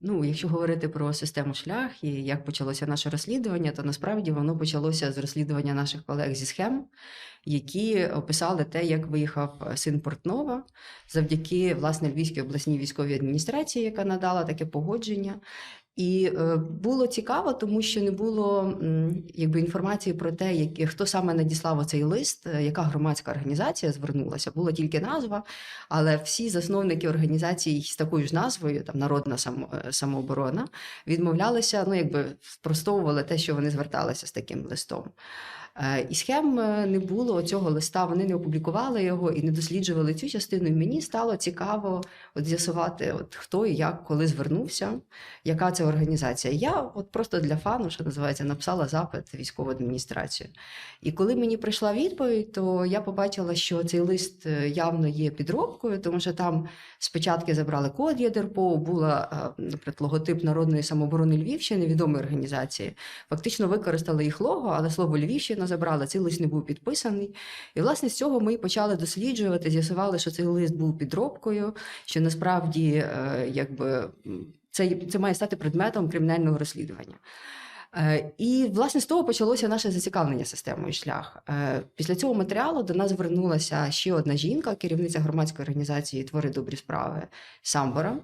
Ну, якщо говорити про систему шлях і як почалося наше розслідування, то насправді воно почалося з розслідування наших колег зі схем, які описали те, як виїхав син Портнова завдяки власне Львівській обласній військовій адміністрації, яка надала таке погодження. І е, було цікаво, тому що не було якби інформації про те, як хто саме надіслав цей лист, е, яка громадська організація звернулася. Була тільки назва, але всі засновники організацій з такою ж назвою, там народна е, самооборона, відмовлялися, ну якби спростовували те, що вони зверталися з таким листом. Е, І схем е, не було цього листа, вони не опублікували його і не досліджували цю частину. І мені стало цікаво от з'ясувати, от хто і як, коли звернувся, яка це організація. Я от просто для фану, що називається, написала запит військову адміністрацію. І коли мені прийшла відповідь, то я побачила, що цей лист е, явно є підробкою, тому що там спочатку забрали код ЄДРПО, була, наприклад, логотип Народної самооборони Львівщини, відомої організації. Фактично використали їх лого, але слово Львівщина забрали. Цей лист не був підписаний. І власне з цього ми почали досліджувати, з'ясували, що цей лист був підробкою, що насправді е, якби це, це має стати предметом кримінального розслідування. Е, І власне з того почалося наше зацікавлення системою шлях. Е, Після цього матеріалу до нас звернулася ще одна жінка, керівниця громадської організації Твори добрі справи Самбора,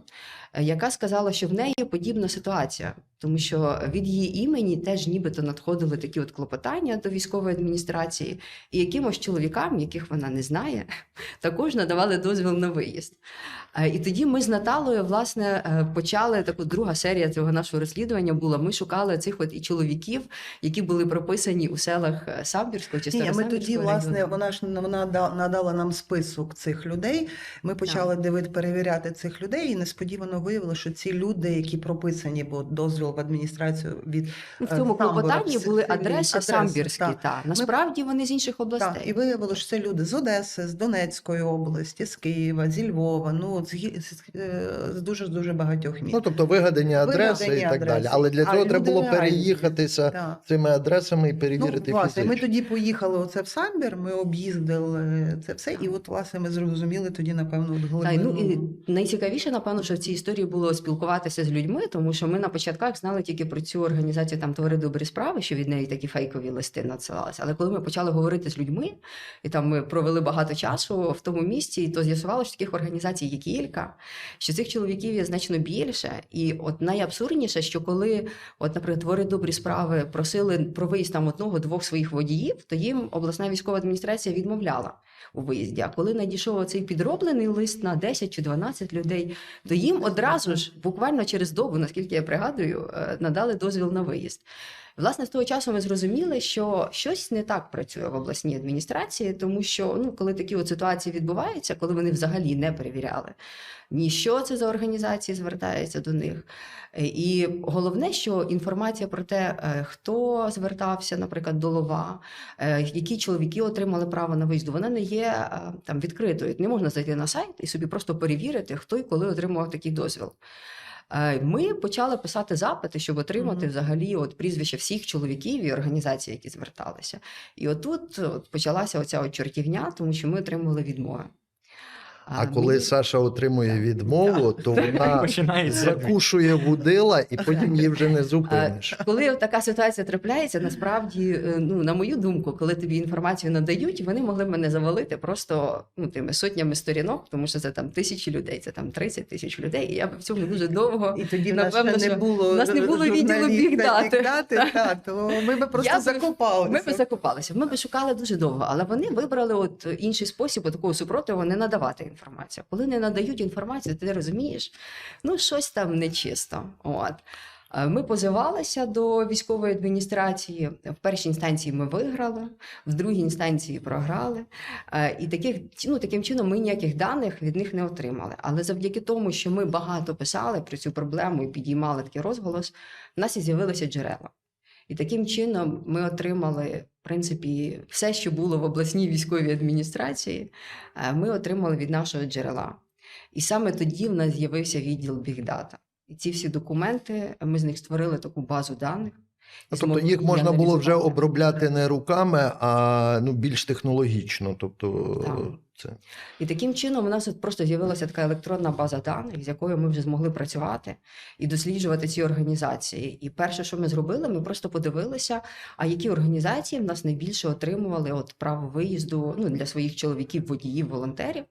яка сказала, що в неї подібна ситуація, тому що від її імені теж нібито надходили такі от клопотання до військової адміністрації, і якимось чоловікам, яких вона не знає, також надавали дозвіл на виїзд. Е, І тоді ми з Наталою власне е, почали таку друга серія цього нашого розслідування була. Ми шукали цих от і чоловіків, які були прописані у селах е, Самбірського чи Ні, ми тоді, власне, вона ж вона да- надала нам список цих людей. Ми почали дивити, перевіряти цих людей, і несподівано виявилося, що ці люди, які прописані, бо дозвіл в адміністрацію від Ну, в е, цьому клопотанні були адреси адреси, самбірські. так. Та насправді вони з інших областей. Так, і виявилося, що це люди з Одеси, з Донецької області, з Києва, зі Львова, ну з, з, е, з дуже дуже багатьох міст. Ну, тобто вигадані адреси Вигадані і так далі. Але для А цього треба було реальні. переїхатися Так. цими адресами і перевірити Ну, власне, ми тоді поїхали оце в Самбір, ми об'їздили це все, і от власне ми зрозуміли тоді, напевно, от Та, ну, і найцікавіше, напевно, що в цій історії було спілкуватися з людьми, тому що ми на початках знали тільки про цю організацію там твори добрі справи, що від неї такі фейкові листи надсилалися. Але коли ми почали говорити з людьми, і там ми провели багато часу в тому місці, то з'ясувалося, що таких організацій є кілька, що цих чоловіків є значно більше. І от найабсурдніше, що коли, от, наприклад, твори добрі справи просили про виїзд там одного-двох своїх водіїв, то їм обласна військова адміністрація відмовляла у виїзді. А коли надійшов цей підроблений лист на 10 чи 12 людей, то їм одразу ж, буквально через добу, наскільки я пригадую, е, надали дозвіл на виїзд. Власне, з того часу ми зрозуміли, що щось не так працює в обласній адміністрації, тому що ну, коли такі от ситуації відбуваються, коли вони взагалі не перевіряли, ні що це за організації звертається до них. І головне, що інформація про те, е, хто звертався, наприклад, до лова, е, які чоловіки отримали право на виїзд, вона не є е, там відкритою. Не можна зайти на сайт і собі просто перевірити, хто і коли отримував такий дозвіл. Е, Ми почали писати запити, щоб отримати Мгм. взагалі от прізвища всіх чоловіків і організацій, які зверталися. І отут от почалася оця от чортівня, тому що ми отримували відмови. А коли мені- Саша отримує відмову, то вона Починається. закушує вудила, і потім її вже не зупиниш. А, Коли така ситуація трапляється, насправді, е, ну на мою думку, коли тобі інформацію надають, вони могли мене завалити просто ну тими сотнями сторінок, тому що це там тисячі людей, це там 30 тисяч людей. І я б в цьому дуже довго. І тоді напевно, не що було нас не було відділу бігдати. так, то ми би просто Я закопалися. Ми б закопалися, ми б шукали дуже довго, але вони вибрали от інший спосіб такого супротиву не надавати інформацію. Коли не надають інформацію, ти розумієш, ну щось там нечисто. От. Е, Ми позивалися до військової адміністрації. В першій інстанції ми виграли, в другій інстанції програли. Е, І таких, ну, таким чином ми ніяких даних від них не отримали. Але завдяки тому, що ми багато писали про цю проблему і підіймали такий розголос, в нас і з'явилися джерела. І таким чином ми отримали, в принципі, все, що було в обласній військовій адміністрації, е, ми отримали від нашого джерела. І саме тоді в нас з'явився відділ бігдата. І ці всі документи ми з них створили таку базу даних. і Ну, Тобто їх можна було вже обробляти не руками, а ну більш технологічно. Тобто Так. Це. І таким чином у нас от просто з'явилася така електронна база даних, з якою ми вже змогли працювати і досліджувати ці організації. І перше, що ми зробили, ми просто подивилися, а які організації в нас найбільше отримували от право виїзду ну, для своїх чоловіків, водіїв, волонтерів.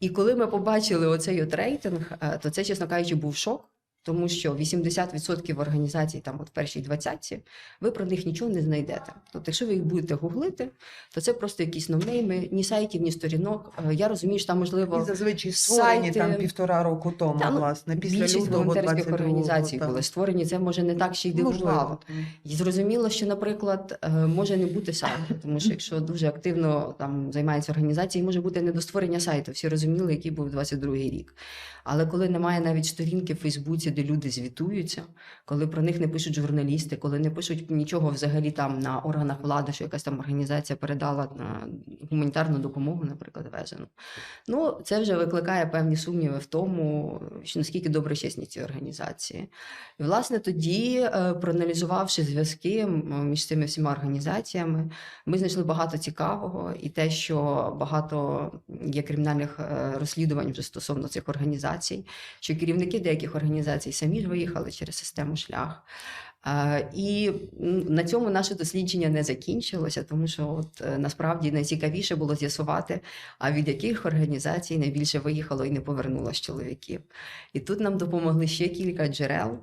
І коли ми побачили оцей от рейтинг, е, то це, чесно кажучи, був шок. Тому що 80% організацій, там от першій двадцятці, ви про них нічого не знайдете. Тобто, якщо ви їх будете гуглити, то це просто якісь новнейми, ні сайтів, ні сторінок. Е, Я розумію, що там можливо І зазвичай створені сайти- там півтора року тому, Та, ну, власне, після більшість лютого волонтерських організацій були створені. Це може не так ще й дивувало. І зрозуміло, що, наприклад, е, може не бути сайту, тому що якщо дуже активно там займаються організації, може бути недостворення сайту. Всі розуміли, який був 22-й рік. Але коли немає навіть сторінки в Фейсбуці, де люди звітуються, коли про них не пишуть журналісти, коли не пишуть нічого взагалі там на органах влади, що якась там організація передала на гуманітарну допомогу, наприклад, везену. Ну, це вже викликає певні сумніви в тому, що наскільки добре чесні ці організації. І, власне, тоді, е, проаналізувавши зв'язки між цими всіма організаціями, ми знайшли багато цікавого, і те, що багато є кримінальних е, розслідувань вже стосовно цих організацій, що керівники деяких організацій самі ж виїхали через систему шлях. І на цьому наше дослідження не закінчилося, тому що от е, насправді найцікавіше було з'ясувати, а від яких організацій найбільше виїхало і не повернулося чоловіків. І тут нам допомогли ще кілька джерел,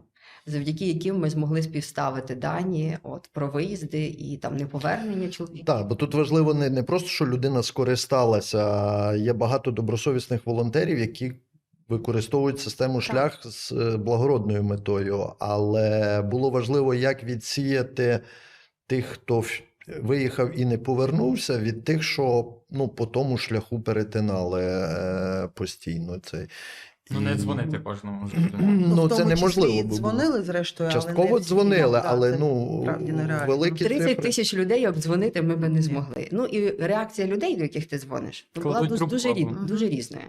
завдяки яким ми змогли співставити дані от, про виїзди і там неповернення чоловіків. Так, бо тут важливо не, не просто, що людина скористалася, є багато добросовісних волонтерів, які використовують систему шлях з е, благородною метою. Але було важливо, як відсіяти тих, хто виїхав і не повернувся, від тих, що ну, по тому шляху перетинали е, постійно. Це. Ну, не дзвонити кожному. Ну, в це неможливо. було. дзвонили, зрештою, але не Частково всі. дзвонили, Да, але це ну справді нереально. великі 30 цифри. тисяч людей обдзвонити ми би не Ні. змогли. Ну і реакція людей, до яких ти дзвониш, ну, була Кладуть дуже, трубку дуже, рід, дуже різною.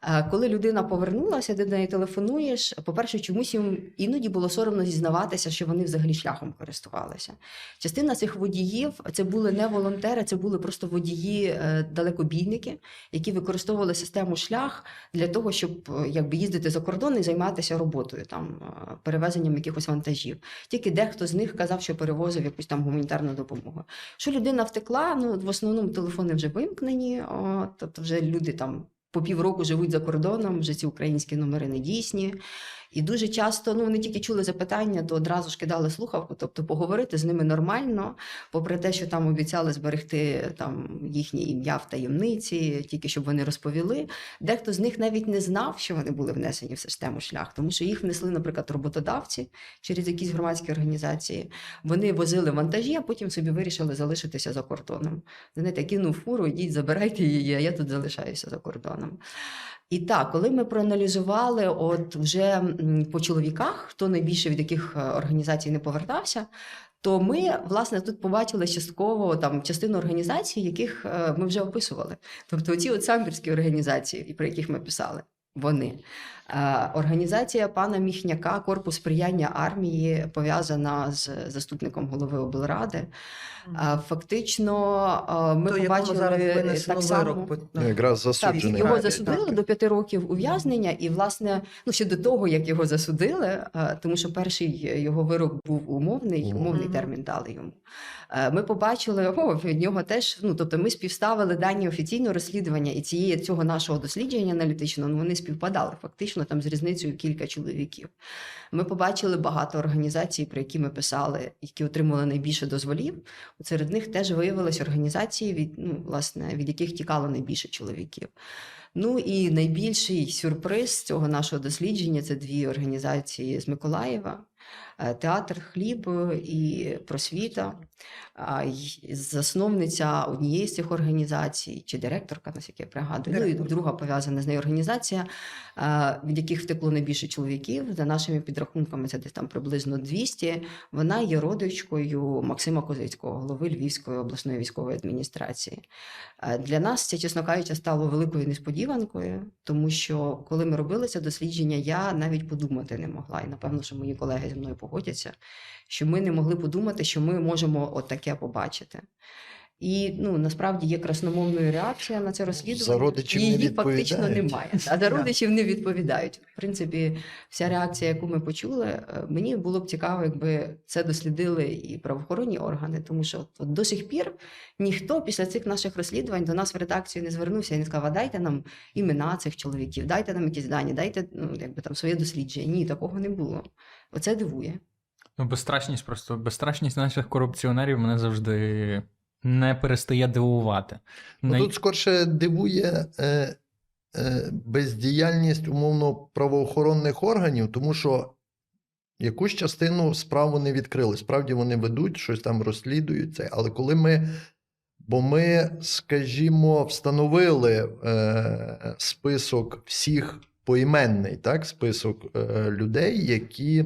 А Коли людина повернулася, ти до неї телефонуєш. По-перше, чомусь їм іноді було соромно зізнаватися, що вони взагалі шляхом користувалися. Частина цих водіїв це були не волонтери, це були просто водії е, далекобійники, які використовували систему шлях для того, щоб е, якби їздити за кордон і займатися роботою, там е, перевезенням якихось вантажів. Тільки дехто з них казав, що перевозив якусь там гуманітарну допомогу. Що людина втекла, ну в основному телефони вже вимкнені, о, тобто вже люди там. По півроку живуть за кордоном, вже ці українські номери не дійсні. І дуже часто ну, вони тільки чули запитання, то одразу ж кидали слухавку, тобто поговорити з ними нормально, попри те, що там обіцяли зберегти там їхнє ім'я в таємниці, тільки щоб вони розповіли. Дехто з них навіть не знав, що вони були внесені в систему шлях, тому що їх внесли, наприклад, роботодавці через якісь громадські організації. Вони возили вантажі, а потім собі вирішили залишитися за кордоном. Знаєте, кинув фуру, йдіть, забирайте її, а я тут залишаюся за кордоном. І так, коли ми проаналізували, от вже по чоловіках, хто найбільше від яких е, організацій не повертався, то ми власне тут побачили частково там частину організацій, яких е, ми вже описували. Тобто, оці от самбірські організації, про яких ми писали. Вони організація пана Міхняка, корпус сприяння армії, пов'язана з заступником голови облради. Е, Фактично, е, ми То, побачили зараз е, так само. Ну, якраз Так, засуджений. його засудили так. до п'яти років ув'язнення, і власне, ну ще до того, як його засудили, е, тому що перший його вирок був умовний, умовний термін дали йому. Е, Ми побачили, о, від нього теж. Ну тобто, ми співставили дані офіційного розслідування і цієї цього нашого дослідження аналітичного. Ну вони співпадали фактично там з різницею кілька чоловіків. Ми побачили багато організацій, про які ми писали, які отримали найбільше дозволів. Серед них теж виявилися організації, від, ну, власне, від яких тікало найбільше чоловіків. Ну і найбільший сюрприз цього нашого дослідження це дві організації з Миколаєва. Е, Театр Хліб і Просвіта, засновниця однієї з цих організацій, чи директорка, наскільки я пригадую, ну і друга пов'язана з нею організація, е, від яких втекло найбільше чоловіків. За нашими підрахунками, це десь там приблизно 200. Вона є родичкою Максима Козицького, голови Львівської обласної військової адміністрації. Е, Для нас це, чесно кажучи, стало великою несподіванкою, тому що коли ми робили це дослідження, я навіть подумати не могла. І напевно, що мої колеги зі мною погодяться, що ми не могли подумати, що ми можемо от таке побачити. І ну насправді є красномовною реакція на це розслідування. За родичів не Її фактично немає. А за родичів не відповідають. В принципі, вся реакція, яку ми почули, е, мені було б цікаво, якби це дослідили і правоохоронні органи, тому що от до сих пір ніхто після цих наших розслідувань до нас в редакцію не звернувся і не сказав, «А дайте нам імена цих чоловіків, дайте нам якісь дані, дайте ну, якби там своє дослідження. Ні, такого не було. Оце дивує. Ну, безстрашність просто безстрашність наших корупціонерів мене завжди не перестає дивувати. Ну, Най- Тут скорше дивує е, е, бездіяльність умовно правоохоронних органів, тому що якусь частину справ вони відкрили. Справді вони ведуть, щось там розслідують це. Але коли ми. Бо ми, скажімо, встановили е, список всіх поіменний, так, список е, людей, які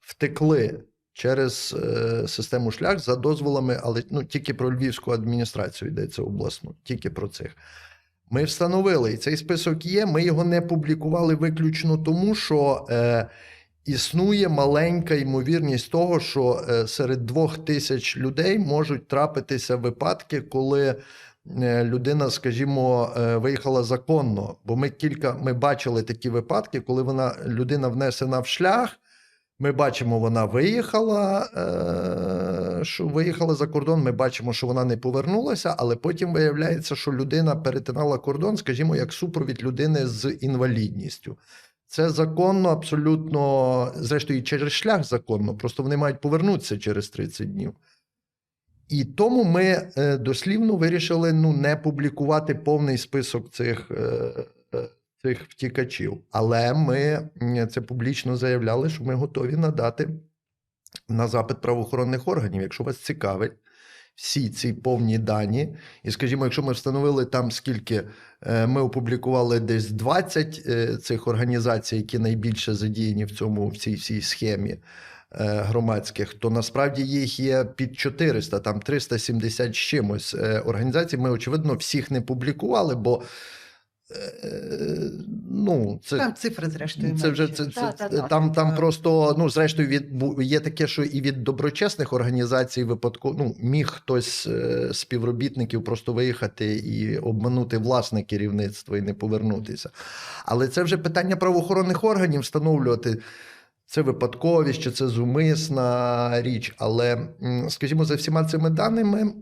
втекли через е, систему шлях за дозволами, але ну, тільки про львівську адміністрацію йдеться обласну, тільки про цих. Ми встановили, і цей список є. Ми його не публікували виключно тому, що е, існує маленька ймовірність того, що е, серед двох тисяч людей можуть трапитися випадки, коли. Е, Людина, скажімо, е, виїхала законно, бо ми кілька ми бачили такі випадки, коли вона людина внесена в шлях. Ми бачимо, вона виїхала, е, що виїхала за кордон. Ми бачимо, що вона не повернулася, але потім виявляється, що людина перетинала кордон, скажімо, як супровід людини з інвалідністю. Це законно, абсолютно, зрештою, через шлях законно, просто вони мають повернутися через 30 днів. І тому ми е, дослівно вирішили ну, не публікувати повний список цих, е, е, цих втікачів. Але ми це публічно заявляли, що ми готові надати на запит правоохоронних органів, якщо вас цікавить. Всі ці повні дані, і скажімо, якщо ми встановили там скільки ми опублікували десь 20 е, цих організацій, які найбільше задіяні в цьому в цій всій схемі громадських, то насправді їх є під 400, там 370 з чимось е, організацій. Ми очевидно всіх не публікували, бо е, ну це. Там цифри, зрештою, Це вже це, це, Та, та, та. там, там Так. просто ну зрештою від є таке, що і від доброчесних організацій випадково ну, міг хтось е, з співробітників просто виїхати і обманути власне керівництво і не повернутися. Але це вже питання правоохоронних органів встановлювати. Це випадковість, чи це зумисна річ. Але, скажімо, за всіма цими даними,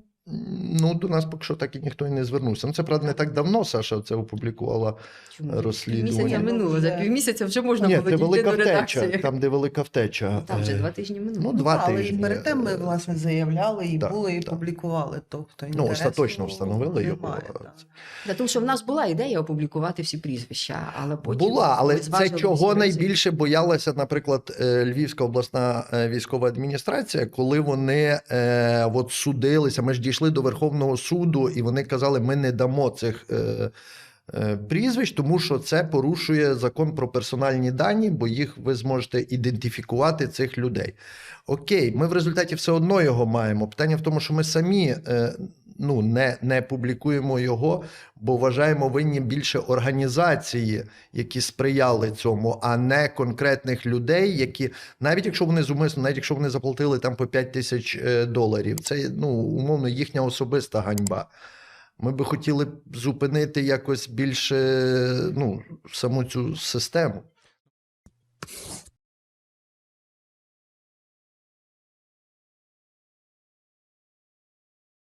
ну, до нас поки що так і ніхто і не звернувся. Ну, це правда не так давно Саша це опублікувала. Чому? Розслідування. Півмісяця минуло. За півмісяця вже можна Ні, було це дійти велика до редакції. втеча. Там, де велика втеча. Ну, Там вже Е, два тижні минуло. Ну, два Але тижні. і перед тим ми, власне, заявляли, і Так, були, і так. публікували. Тобто, Ну, інтересу остаточно встановили його. немає, так. Для того, що в нас була ідея опублікувати всі прізвища, але потім Була, але ми це чого найбільше боялася, наприклад, е, Львівська обласна е, військова адміністрація, коли вони е, от судилися. Ми ж дійшли до Верховного суду, і вони казали, ми не дамо цих. Е, е, Прізвищ, тому що це порушує закон про персональні дані, бо їх ви зможете ідентифікувати цих людей. Окей, ми в результаті все одно його маємо. Питання в тому, що ми самі е, ну, не, не публікуємо його, бо вважаємо винні більше організації, які сприяли цьому, а не конкретних людей, які навіть якщо вони зумисно, навіть якщо вони заплатили там по 5 тисяч е, доларів, це ну умовно їхня особиста ганьба. Ми би хотіли зупинити якось більше ну, саму цю систему.